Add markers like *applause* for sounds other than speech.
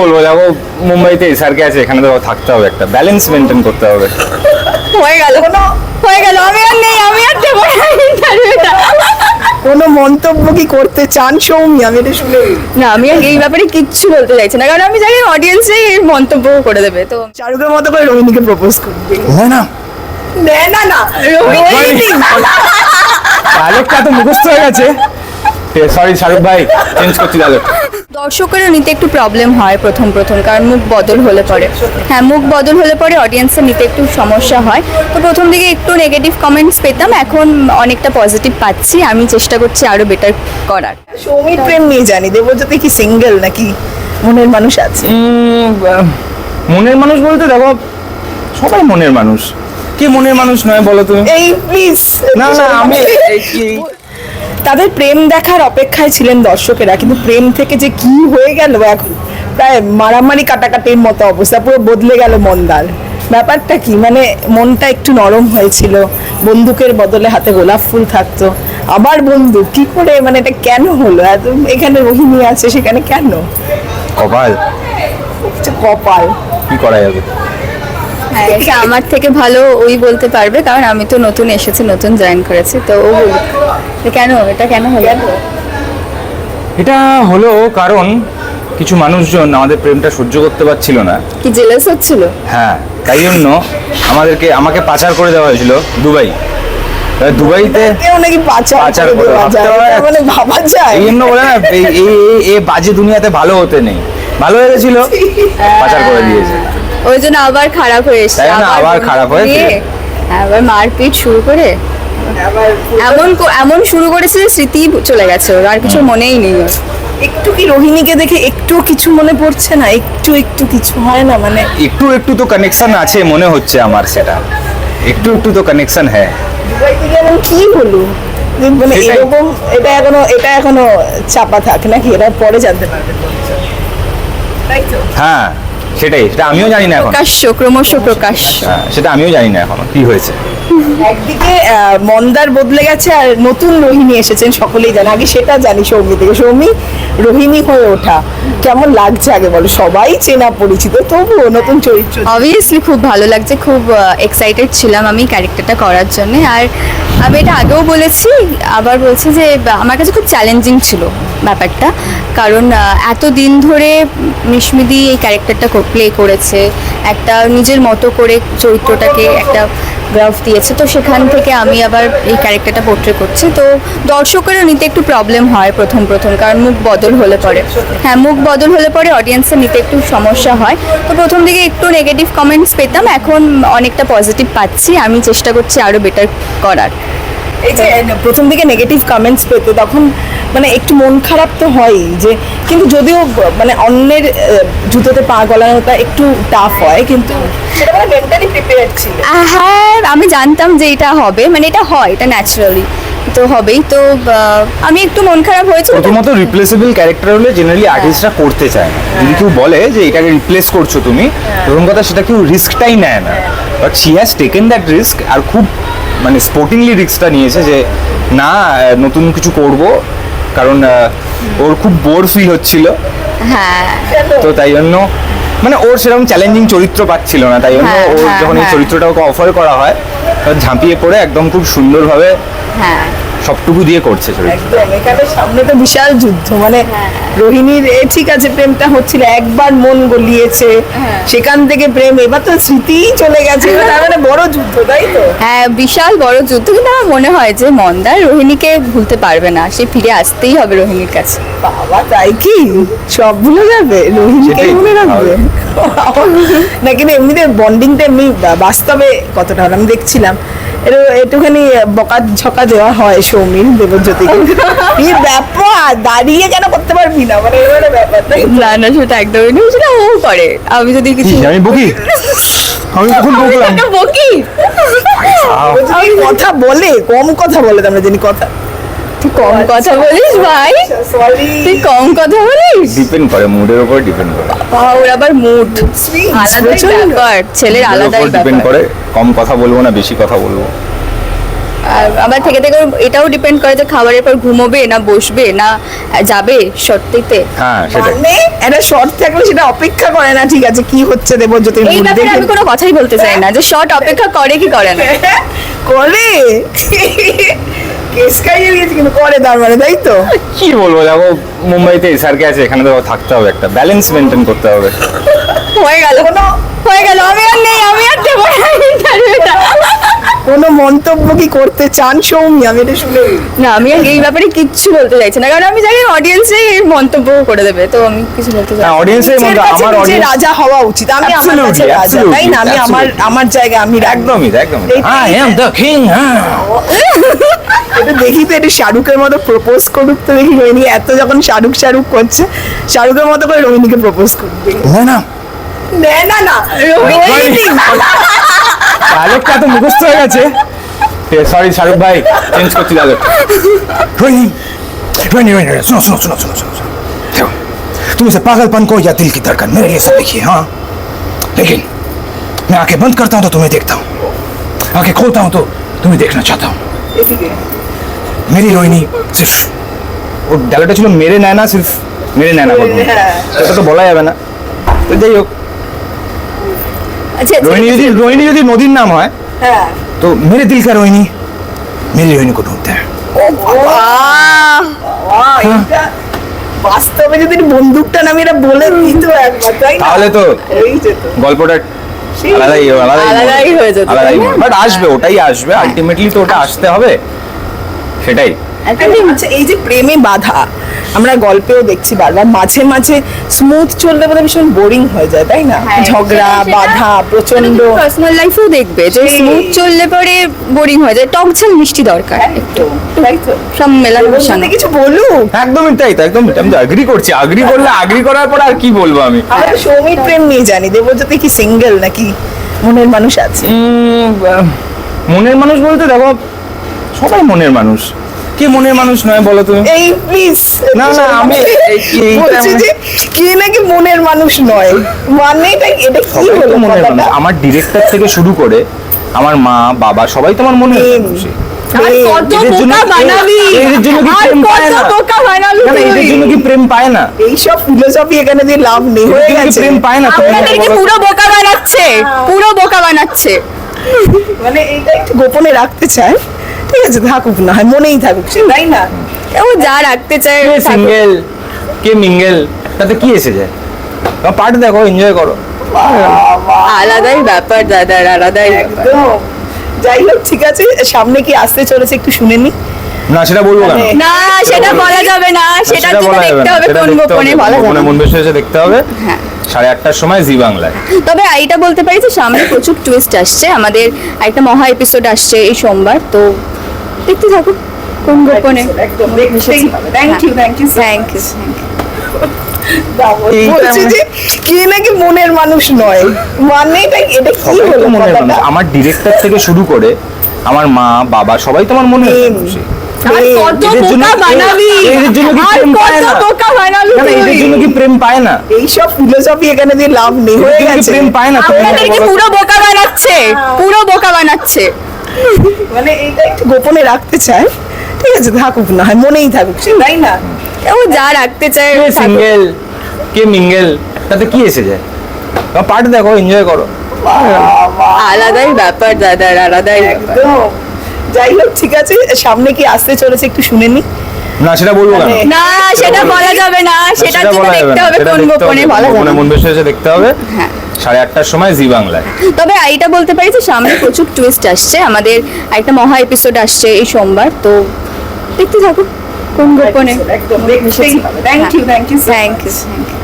বলব দেখো মুম্বাইতে এসআরকে আছে এখানে তো থাকতে হবে একটা ব্যালেন্স মেনটেন করতে হবে। হয়ে গেল। হয়ে গেল আমি আর নেই আমি আর দেবো ইন্টারভিউটা কোনো মন্তব্য কি করতে চান সৌমি? আমি এটা শুনে না আমি আর এই ব্যাপারে কিচ্ছু বলতে চাইছি না কারণ আমি জানি অডিয়েন্সে মন্তব্য করে দেবে তো শাহরুখের মতো করে রোহিণীকে প্রপোজ করবে। হয় না। না না না। রোহিণী ডায়লগটা *laughs* তো মুখস্থ হয়ে গেছে। সরি শাহরুখ ভাই চেঞ্জ করছি ডায়লগ দর্শকেরও নিতে একটু প্রবলেম হয় প্রথম প্রথম কারণ মুখ বদল হলে পরে। হ্যাঁ মুখ বদল হলে পরে অডিয়েন্সের নিতে একটু সমস্যা হয়। তো প্রথম দিকে একটু নেগেটিভ কমেন্টস পেতাম এখন অনেকটা পজিটিভ পাচ্ছি। আমি চেষ্টা করছি আরও বেটার করার। সৌমির প্রেম নিয়ে জানি দেবজ্যোতি কি সিঙ্গেল নাকি মনের মানুষ আছে? মনের মানুষ বলতে দেখো সবাই মনের মানুষ। কে মনের মানুষ নয় বলো তুমি? এই প্লিজ না না আমি এই কি- তাদের প্রেম দেখার অপেক্ষায় ছিলেন দর্শকেরা কিন্তু প্রেম থেকে যে কি হয়ে গেল এখন? প্রায় মারামারি কাটাকাটির মতো অবস্থা পুরো বদলে গেল মন্দার ব্যাপারটা কি? মানে মনটা একটু নরম হয়েছিল বন্দুকের বদলে হাতে গোলাপ ফুল থাকতো। আবার বন্দুক কি করে? মানে এটা কেন হলো? এত এখানে রোহিণী আছে সেখানে কেন? কপাল? কপাল। কি করা যাবে? হ্যাঁ। এটা আমার থেকে ভালো ওই বলতে পারবে কারণ আমি তো নতুন এসেছি নতুন জয়েন করেছি তো ও বলুক। কেন? এটা কেন হলো? এটা হলো কারণ কিছু মানুষজন আমাদের প্রেমটা সহ্য করতে পারছিল না। কি জেলাস হচ্ছিল? হ্যাঁ তাই জন্য আমাদেরকে আমাকে পাচার করে দেওয়া হয়েছিল দুবাই। দুবাইতে কেউ নাকি পাচার পাচার করে মানে ভাবা যায়। এই জন্য বলে না এই এই- এই- এই বাজে দুনিয়াতে ভালো হতে নেই। ভালো হয়ে গেছিল *laughs* পাচার করে দিয়েছে। ওই জন্য আবার খারাপ হয়ে এসছে। না, আবার খারাপ হয়ে আবার মারপিট শুরু করে আবার এমন এমন শুরু করেছে স্মৃতি চলে গেছে ওর আর কিছু মনেই নেই ওর। একটু কি রোহিণীকে দেখে একটু কিছু মনে পড়ছে না? একটু একটু কিছু হয় না মানে? একটু একটু তো কানেকশন আছে মনে হচ্ছে আমার সেটা। একটু একটু তো কানেকশন হ্যাঁ। কি যে মানে এরকম এটা এখনও এটা এখনও চাপা থাক নাকি? এটা পরে জানতে পারবে। তাই তো হ্যাঁ। সেটাই সেটা আমিও জানি না এখন। প্রকাশ্য ক্রমশ প্রকাশ্য। হ্যাঁ সেটা আমিও জানি না এখনও কি হয়েছে। একদিকে আহ, মন্দার বদলে গেছে আর নতুন রোহিণী এসেছেন সকলেই জানে। আগে সেটা জানি সৌমি থেকে। সৌমি রোহিণী হয়ে ওঠা কেমন লাগছে আগে বলো? সবাই চেনা পরিচিত তবুও নতুন চরিত্র। অবভিয়াসলি খুব ভালো লাগছে খুব এক্সাইটেড ছিলাম আমি ক্যারেক্টারটা করার জন্য। আর আমি এটা আগেও বলেছি আবার বলছি যে বা- আমার কাছে খুব চ্যালেঞ্জিং ছিল। ব্যাপারটা। কারণ এত দিন ধরে মিশমিদি এই ক্যারেক্টারটা প্লে করেছে একটা নিজের মতো করে চরিত্রটাকে একটা গ্রাফ দিয়েছে। তো সেখান থেকে আমি আবার এই ক্যারেক্টারটা পোর্ট্রে করছি। তো দর্শকেরও নিতে একটু প্রবলেম হয় প্রথম প্রথম কারণ মুখ বদল হলে পরে। হ্যাঁ মুখ বদল হলে পরে অডিয়েন্সের নিতে একটু সমস্যা হয়। তো প্রথম দিকে একটু নেগেটিভ কমেন্টস পেতাম এখন অনেকটা পজিটিভ পাচ্ছি। আমি চেষ্টা করছি আরও বেটার করার। এই যে প্রথম দিকে নেগেটিভ কমেন্টস পেতে তখন মানে একটু মন খারাপ তো হয়ই যে কিন্তু যদিও মানে অন্যের জুতোতে পা গলানোটা একটু টাফ হয় কিন্তু সেটা মানে মেন্টালি প্রিপেয়ার ছিল। হ্যাঁ আমি জানতাম যে এটা হবে মানে এটা হয় এটা ন্যাচারালি তো হবেই তো আমি একটু মন খারাপ হয়েছিল তো- প্রথমত রিপ্লেসেবল ক্যারেক্টার হলে জেনারেলি আর্টিস্টরা করতে চায় না। যদি কেউ বলে যে এটাকে রিপ্লেস করছ তুমি প্রথম কথা সেটা কেউ রিস্কটাই নেয় না। But she has taken that risk আর খুব মানে স্পোর্টিংলি রিস্কটা নিয়েছে যে না নতুন কিছু করব কারণ ওর খুব বোর ফিল হচ্ছিল। হ্যাঁ। তো তাই জন্য মানে ওর সেরকম চ্যালেঞ্জিং চরিত্র পাচ্ছিল না তাই জন্য হ্যাঁ, ওর হ্যাঁ, যখন এই। চরিত্রটা ওকে অফার করা হয় ঝাঁপিয়ে পড়ে একদম খুব সুন্দরভাবে। হ্যাঁ। সবটুকু দিয়ে করছে একদম এখানে সামনে তো বিশাল যুদ্ধ মানে রোহিণীর ঠিক আছে প্রেমটা হচ্ছিল একবার মন গলিয়েছে সেখান থেকে প্রেম এবার তো স্মৃতিই চলে গেছে তার মানে বড় যুদ্ধ তাই তো? হ্যাঁ বিশাল বড় যুদ্ধ কিন্তু আমার মনে হয় যে মন্দার রোহিণীকে ভুলতে পারবে না সে ফিরে আসতেই হবে রোহিণীর কাছে। বাবা তাই কি? সব ভুলে যাবে রোহিণীকে। মনে রাখবে না কিন্তু এমনিতে বন্ডিংটা এমনি বাস্তবে কতটা হলো আমি দেখছিলাম। একটুখানি বকা ঝকা দেওয়া হয় সৌমিন দেবজ্যোতিকে *laughs* কি। ব্যাপার? দাঁড়িয়ে কেন করতে পারবি না? মানে এবারে ব্যাপার না না সেটা একদমই না। সেটা ও করে। আমি যদি কিছু আমি বকি? আমি *laughs* কখন বকলাম? বকি। দেবজ্যোতি কথা বলে? কম কথা বলে আমরা জানি কথা তুই কম কথা বলিস ভাই। তুই কম কথা বলিস? ডিপেন্ড করে মুডের উপর ডিপেন্ড করে। বাবা, ওর আবার মুড আলাদাই ব্যাপার ছেলের আলাদাই ডিপেন্ড করে কম কথা বলব না বেশি কথা বলব। আর আবার থেকে থেকে এটাও ডিপেন্ড করে যে খাবারের পর ঘুমোবে না বসবে না যাবে সত্যিতে হ্যাঁ সেটাই। মানে একটা শর্ট থাকলে সেটা অপেক্ষা করে না ঠিক আছে কি হচ্ছে দেবজ্যোতির এই মুখ ব্যাপারে আমি কোনো কথাই বলতে চাই না যে শর্ট অপেক্ষা করে কি করে না। *laughs* করে? কেস খাইয়ে দিয়েছে কিন্তু করে তার মানে তাই তো? কি বলব দেখো মুম্বাইতে এসআরকে আছে এখানে তো থাকতে হবে একটা ব্যালেন্স মেনটেন করতে হবে। হয়ে গেল। হয়ে গেল আমি আর নেই আমি আর দেবো না ইন্টারভিউটা। কোনো মন্তব্য কি করতে চান সৌমি আমি এটা শুনে না আমি আর এই ব্যাপারে কিচ্ছু বলতে চাইছি না কারণ আমি জানি অডিয়েন্সে মন্তব্য করে দেবে তো আমি কিছু বলতে চাই না। অডিয়েন্সের নিজের আমার অডিয়েন্স রাজা হওয়া উচিত আমি আমার কাছে রাজা তাই না? আমি আমার. আমার জায়গায় আমি একদমই একদমই। আই এম দ্য কিং হ্যাঁ। এটা দেখি তো এটা শাহরুখের মতো প্রপোজ করুক তো দেখি রোহিণী এত যখন শাহরুখ শাহরুখ করছে শাহরুখের মতো করে রোহিণীকে প্রপোজ করুক না না *laughs* না না না রোহিণী ডায়লগটা তো মুখস্থ হয়ে গেছে সরি শাহরুখ ভাই চেঞ্জ করছি ডায়লগ रोहिणी रोहिणी रोहिणी रोहिणी, सुनो सुनो सुनो सुनो सुनो सुनो देखो तुम इसे पागलपन को या दिल की धड़कन मेरे लिए सब लिखिए हाँ लेकिन मैं आंखें बंद करता हूँ तो तुम्हें देखता हूँ आंखें खोलता हूँ तो तुम्हें देखना चाहता हूँ मेरी रोहिणी सिर्फ ওর ডায়লগটা ছিল মেরে নেয় না সির্ফ মেরে নেয় না বলবো হ্যাঁ। সেটা তো বলা যাবে না তো যাই হোক আচ্ছা আচ্ছা, আচ্ছা, আচ্ছা, রোহিণী যদি আচ্ছা। রোহিণী যদি নদীর নাম হয় হ্যাঁ। তো মেরে দিল কা রোহিণী? মেরে রোহিণী কো ঢুকতে হ্যাঁ। বাস্তবে যদি বন্দুকটা নামিয়ে এটা বলে দিত একবার তাহলে তো গল্পটা আলাদাই আলাদাই হয়ে যেত বাট আসবে ওটাই আসবে। হ্যাঁ। আলটিমেটলি তো ওটা আসতে হবে। সেটাই। আচ্ছা এই যে প্রেমে বাধা আমরা গল্পেও দেখছি বারবার মাঝে মাঝে স্মুথ চললে বোধহয় ভীষণ বোরিং হয়ে যায় তাই না? হ্যাঁ, ঝগড়া বাধা প্রচণ্ড পার্সোনাল লাইফেও দেখবে যে স্মুথ চললে পরে বোরিং হয়ে যায়। টক ঝাল মিষ্টি দরকার একটু। সব সাথে কিছু বলুক একদমই তাই তো একদম আমি আগ্রি করছি। আগ্রি করলে আগ্রি করার পর আর কি বলব আমি? আমরা তো সৌমির প্রেম নিয়ে জানি। দেবজ্যোতি কি সিঙ্গেল নাকি মনের মানুষ আছে? মনের মানুষ বলতে দেখো সবাই মনের মানুষ। কে মনের মানুষ নয় বলো তুমি? এই প্লিজ না, না, আমি- এই- বলছি মানে- যে কে নাকি মনের মানুষ নয়? মানে এটা এটা কি হলো মনের মানুষ। আমার ডিরেক্টর থেকে শুরু করে আমার মা বাবা সবাই তোমার মনের প্রেম। পায় না? এইসব ফিলোসফি এখানে লাভ নেই হয়ে গেছে। পায় না? পুরো বোকা বানাচ্ছে? পুরো বোকা বানাচ্ছে। মানে একটু গোপনে রাখতে চায় ঠিক আছে থাকুক না হয় মনেই থাকুক সে তাই না? ও যা রাখতে চায় কে সিঙ্গেল কে মিঙ্গেল তাতে কি এসে যায়? পার্ট দেখো এনজয় করো। আলাদাই ব্যাপার দাদার আলাদাই একদম। যাই হোক ঠিক আছে সামনে কি আসতে চলেছে একটু শুনে নি? না সেটা বলব কেন? মানে- না সেটা বলা যাবে না বলা যাবে দেখতে হবে সেটা কোন দেখতে গোপনে হবে, বলা যাবে। গোপনে না। এসে দেখতে হবে। হ্যাঁ। সাড়ে আটটার সময় জি বাংলায়। তবে এইটা বলতে পারি যে সামনে প্রচুর টুইস্ট আসছে আমাদের একটা মহা এপিসোড আসছে এই সোমবার তো দেখতে থাকুন কোন গোপনে thank you thank you thank you thank you এইটা বলছি মানে- কে নাকি মনের মানুষ নয়? মানে এটা এটা কি হলো মনের মানুষ। আমার ডিরেক্টর থেকে শুরু করে আমার মা বাবা সবাই তোমার মনের প্রেম। পায় না? বোকা বানাবি না, না, এদের তুই? জন্য কি প্রেম পায় না? এইসব ফিলোসফি এখানে দিয়ে লাভ নেই। হয়ে গেছে। প্রেম পায় না? তুমি আপনাদেরকে বলো তো? পুরো বোকা বানাচ্ছে। পুরো বোকা বানাচ্ছে। মানে এইটা একটু গোপনে রাখতে চায় ঠিক আছে থাকুক না হয় মনেই থাকুক সে তাই না? ও যা রাখতে চায় সিঙ্গেল কে মিঙ্গেল তাতে কি এসে যায়? পার্ট দেখো এনজয় করো। আলাদাই ব্যাপার দাদার আলাদাই একদম। যাই হোক ঠিক আছে সামনে কি আসতে চলেছে একটু শুনে নি। না সেটা বলব কেন? না সেটা বলা যাবে না সেটা তো দেখতে হবে কোন গোপনে বলা যাবে গোপনে না। এসে দেখতে হবে। হ্যাঁ। সাড়ে আটটার সময় জি বাংলায়। তবে এইটা বলতে পারি যে সামনে প্রচুর টুইস্ট আসছে। আমাদের একটা মহা এপিসোড আসছে এই সোমবার তো দেখতে থাকুন কোন গোপনে। একদম দেখতেই thank you thank you thank you thank you